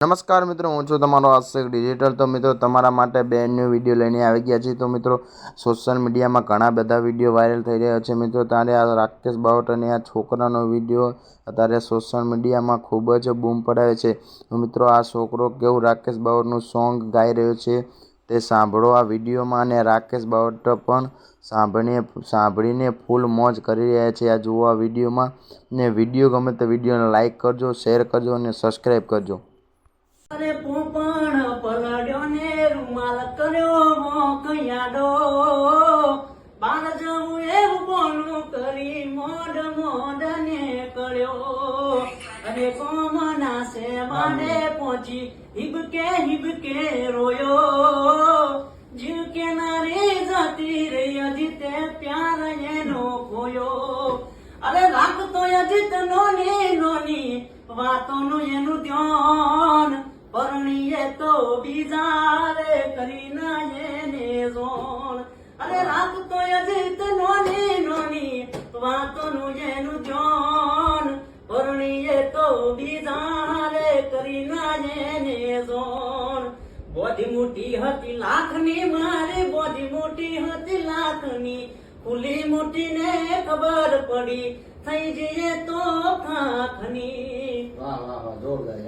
નમસ્કાર મિત્રો, હું છું તમારો આશિક ડિજિટલ તો મિત્રો, તમારા માટે બે ન્યૂ વીડિયો લઈને આવી ગયા છે તો મિત્રો સોશિયલ મીડિયામાં ઘણા બધા વીડિયો વાયરલ થઈ રહ્યા છે. મિત્રો ત્યારે આ રાકેશ બાવટ અને આ છોકરાનો વીડિયો અત્યારે સોશિયલ મીડિયામાં ખૂબ જ બૂમ પડાવે છે. મિત્રો, આ છોકરો કેવું રાકેશ બાવટનું સોંગ ગાઈ રહ્યો છે તે સાંભળો આ વિડીયોમાં અને રાકેશ બાવટ પણ સાંભળીને સાંભળીને ફૂલ મોજ કરી રહ્યા છે આ જુઓ આ વિડીયોમાં ને વીડિયો ગમે તો વિડીયોને લાઇક કરજો શેર કરજો અને સબસ્ક્રાઈબ કરજો. પોપણ પલડ્યો ને રૂમાલ કર્યો મોકૈયાડો બાર જવું એવું બોલું કરી મોડ મોઢ ને કર્યો અરે કોમના સેવાડે પહોંચી હિબકે હિબકે રોયો. જીવ કેનારી જતી રહી અજીતે પ્યાર એનો ખોયો અરે રાખતો અજીત નોની નોની વાતોનું એનું ધ્યાન પરણીએ તો બીજા કરી ના એને જોણ. અરે રાખતો અજીત નોની નોની વાતોનું એનું જોણ. પરણીએ તો બીજા કરી ના એને જોણ. બોધી મોટી હતી લાખની, મારી બોધી મોટી હતી લાખની. ફૂલી મોટી ને ખબર પડી, થઈ જઈએ તો ખાખની વાહ વાહ વાહ, જોરદાર